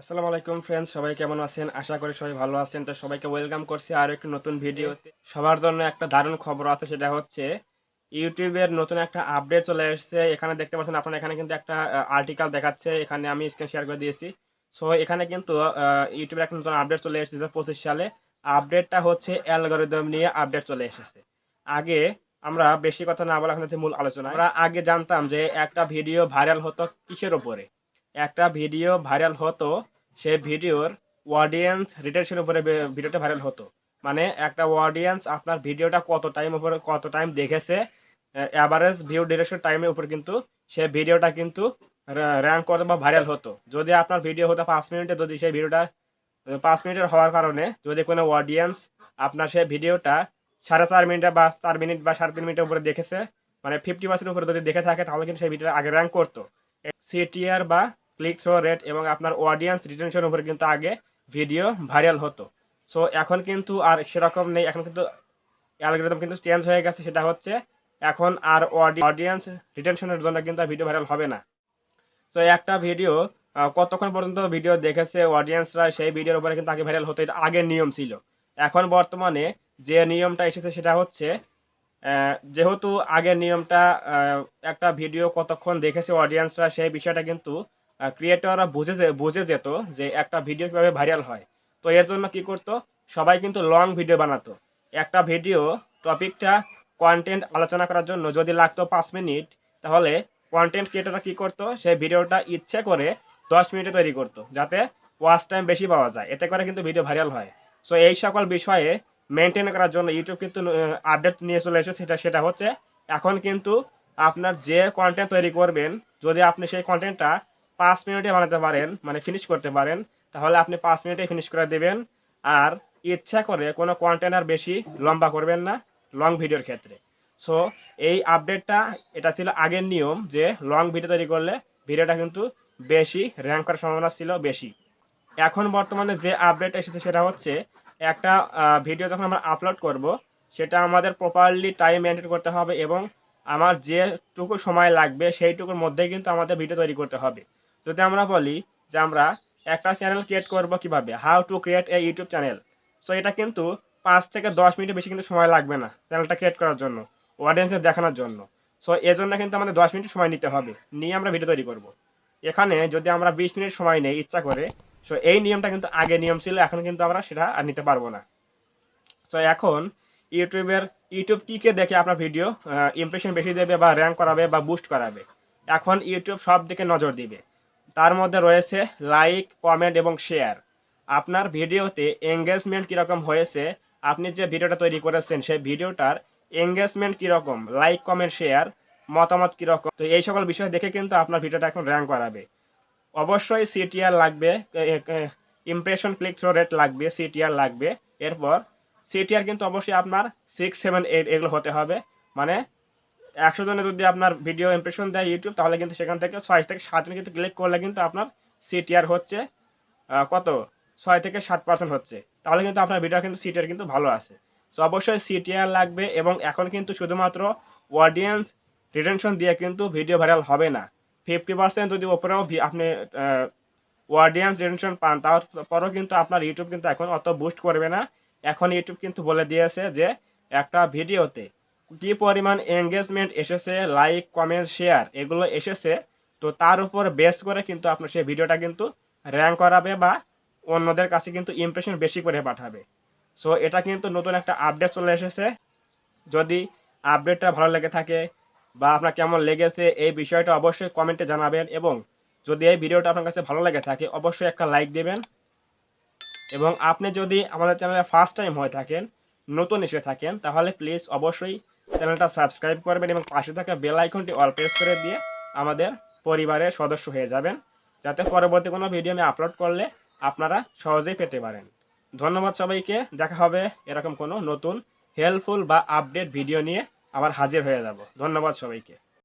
আসসালামু আলাইকুম ফ্রেন্ডস সবাই কেমন আছেন? আশা করি সবাই ভালো আছেন। তো সবাইকে ওয়েলকাম করছি আর একটি নতুন ভিডিওতে সবার জন্য একটা দারুণ খবর আছে, সেটা হচ্ছে ইউটিউবের নতুন একটা আপডেট চলে এসেছে। এখানে দেখতে পাচ্ছেন আপনারা, এখানে কিন্তু একটা আর্টিকেল দেখাচ্ছে। এখানে আমি স্ক্রিন শেয়ার করে দিয়েছি। সো এখানে কিন্তু ইউটিউবের একটা নতুন আপডেট চলে এসেছে পঁচিশ সালে। আপডেটটা হচ্ছে অ্যালগোরিদম নিয়ে আপডেট চলে এসেছে। আগে আমরা বেশি কথা না বলে এখন হচ্ছে মূল আলোচনা। আমরা আগে জানতাম যে একটা ভিডিও ভাইরাল হতো কিসের ওপরে একটা ভিডিও ভাইরাল হতো, সেই ভিডিওর অডিয়েন্স রিটেনশনের উপরে ভিডিওটা ভাইরাল হতো। মানে একটা অডিয়েন্স আপনার ভিডিওটা কত টাইম উপরে, কত টাইম দেখেছে অ্যাভারেজ ভিউ ডিউরেশন টাইমের উপর কিন্তু সে ভিডিওটা কিন্তু র্যাঙ্ক করতো বা ভাইরাল হতো। যদি আপনার ভিডিও হতো পাঁচ মিনিটে, যদি সেই ভিডিওটা পাঁচ মিনিটের হওয়ার কারণে যদি কোনো অডিয়েন্স আপনার সেই ভিডিওটা সাড়ে চার মিনিটে বা চার মিনিট বা সাড়ে তিন মিনিটের উপরে দেখেছে মানে ফিফটি পার্সেন্ট উপরে যদি দেখে থাকে, তাহলে কিন্তু সেই ভিডিওটা আগে র্যাঙ্ক করতো। সিটিআর বা ক্লিক থ্রো রেট এবং আপনার অডিয়েন্স রিটেনশন উপরে কিন্তু আগে ভিডিও ভাইরাল হতো। সো এখন কিন্তু আর সেরকম নেই। এখন কিন্তু অ্যালগোরিদম কিন্তু চেঞ্জ হয়ে গেছে। সেটা হচ্ছে এখন আর অডিয়েন্স রিটেনশনের জন্য কিন্তু ভিডিও ভাইরাল হবে না। সো একটা ভিডিও কতক্ষণ পর্যন্ত ভিডিও দেখেছে অডিয়েন্সরা সেই ভিডিওর উপরে কিন্তু আগে ভাইরাল হতো। এটা আগের নিয়ম ছিল। এখন বর্তমানে যে নিয়মটা এসেছে সেটা হচ্ছে যেহেতু আগের নিয়মটা একটা ভিডিও কতক্ষণ দেখেছে অডিয়েন্সরা সেই বিষয়টা কিন্তু ক্রিয়েটররা বুঝে বুঝে যেত যে একটা ভিডিও কীভাবে ভাইরাল হয়। তো এর জন্য কি করতো? সবাই কিন্তু লং ভিডিও বানাতো। একটা ভিডিও টপিকটা কন্টেন্ট আলোচনা করার জন্য যদি লাগতো পাঁচ মিনিট তাহলে কন্টেন্ট ক্রিয়েটররা কি করতো? সেই ভিডিওটা ইচ্ছে করে দশ মিনিটে তৈরি করতো, যাতে ওয়াচ টাইম বেশি পাওয়া যায়। এতে করে কিন্তু ভিডিও ভাইরাল হয়। সো এই সকল বিষয়ে মেনটেন করার জন্য ইউটিউব কিন্তু আপডেট নিয়ে চলে এসেছে। সেটা সেটা হচ্ছে, এখন কিন্তু আপনার যে কন্টেন্ট তৈরি করবেন, যদি আপনি সেই কন্টেন্টটা পাঁচ মিনিটে বানাতে পারেন মানে ফিনিশ করতে পারেন, তাহলে আপনি পাঁচ মিনিটে ফিনিশ করে দেবেন। আর ইচ্ছা করে কোনো কন্টেনার বেশি লম্বা করবেন না লং ভিডিওর ক্ষেত্রে। সো এই আপডেটটা এটা ছিল আগের নিয়ম যে লং ভিডিও তৈরি করলে ভিডিওটা কিন্তু বেশি র্যাঙ্ক করার সম্ভাবনা ছিল বেশি। এখন বর্তমানে যে আপডেট এসেছে সেটা হচ্ছে একটা ভিডিও যখন আমরা আপলোড করব, সেটা আমাদের প্রপারলি টাইম মেনটেন করতে হবে এবং আমার যেটুকু সময় লাগবে সেইটুকুর মধ্যেই কিন্তু আমাদের ভিডিও তৈরি করতে হবে। যদি আমরা বলি যে আমরা একটা চ্যানেল ক্রিয়েট করব কীভাবে? How to create a YouTube channel so এটা কিন্তু পাঁচ থেকে দশ মিনিটের বেশি কিন্তু সময় লাগবে না চ্যানেলটা ক্রিয়েট করার জন্য অডিয়েন্সের দেখানোর জন্য। সো এজন্য কিন্তু আমাদের দশ মিনিট সময় নিতে হবে। নিয়ে আমরা ভিডিও তৈরি করব। এখানে যদি আমরা বিশ মিনিট সময় নেই, ইচ্ছা করে সো এই নিয়মটা কিন্তু আগে নিয়ম ছিল, এখন কিন্তু আমরা সেটা আর নিতে পারব না। সো এখন ইউটিউবের, ইউটিউব কীকে দেখে আপনার ভিডিও ইমপ্রেশন বেশি দেবে বা র্যাঙ্ক করাবে বা বুস্ট করাবে? এখন ইউটিউব সব দিকে নজর দিবে। তার মধ্যে রয়েছে লাইক কমেন্ট এবং শেয়ার আপনার ভিডিওতে এঙ্গেজমেন্ট কীরকম হয়েছে, আপনি যে ভিডিওটা তৈরি করেছেন, সেই ভিডিওটার এঙ্গেজমেন্ট কীরকম লাইক কমেন্ট শেয়ার মতামত কীরকম? তো এই সকল বিষয় দেখে কিন্তু আপনার ভিডিওটা এখন র্যাঙ্ক করাবে। অবশ্যই সিটিআর লাগবে ইমপ্রেশন ক্লিক থ্রো রেট লাগবে সিটিআর লাগবে। এরপর সিটিআর কিন্তু অবশ্যই আপনার সিক্স সেভেন এইট এগুলো হতে হবে। মানে একশো জনে যদি আপনার ভিডিও ইমপ্রেশন দেয় ইউটিউব তাহলে কিন্তু সেখান থেকে ছয় থেকে সাত জন কিন্তু ক্লিক করলে কিন্তু আপনার সিটিআর হচ্ছে কত? ছয় থেকে সাত পার্সেন্ট হচ্ছে। তাহলে কিন্তু আপনার ভিডিও কিন্তু সিটিআর কিন্তু ভালো আছে। সো অবশ্যই সিটিআর লাগবে এবং এখন কিন্তু শুধুমাত্র অডিয়েন্স রিটেনশন দিয়ে কিন্তু ভিডিও ভাইরাল হবে না। ফিফটি পার্সেন্ট যদি ওপরেও আপনি অডিয়েন্স রিটেনশন পান, তারপরেও কিন্তু আপনার ইউটিউব কিন্তু এখন অত বুস্ট করবে না। এখন ইউটিউব কিন্তু বলে দিয়েছে যে, একটা ভিডিওতে কি পরিমাণ এঙ্গেজমেন্ট এসেছে লাইক কমেন্ট শেয়ার এগুলো এসেছে, তো তার উপর বেস করে কিন্তু আপনার সেই ভিডিওটা কিন্তু র্যাঙ্ক করাবে বা অন্যদের কাছে কিন্তু ইমপ্রেশন বেশি করে পাঠাবে। সো এটা কিন্তু নতুন একটা আপডেট চলে এসেছে। যদি আপডেটটা ভালো লেগে থাকে বা আপনার কেমন লেগেছে এই বিষয়টা অবশ্যই কমেন্টে জানাবেন এবং যদি এই ভিডিওটা আপনার কাছে ভালো লেগে থাকে, অবশ্যই একটা লাইক দেবেন। এবং আপনি যদি আমাদের চ্যানেলে ফার্স্ট টাইম হয়ে থাকেন, নতুন এসে থাকেন, তাহলে প্লিজ অবশ্যই চ্যানেলটা সাবস্ক্রাইব করবেন এবং পাশে থাকা বেল আইকনটি অল প্রেস করে দিয়ে আমাদের পরিবারের সদস্য হয়ে যাবেন, যাতে পরবর্তী কোনো ভিডিও আমি আপলোড করলে আপনারা সহজেই পেতে পারেন। ধন্যবাদ সবাইকে, দেখা হবে এরকম কোনো নতুন হেল্পফুল বা আপডেট ভিডিও নিয়ে আবার হাজির হয়ে যাব। ধন্যবাদ সবাইকে।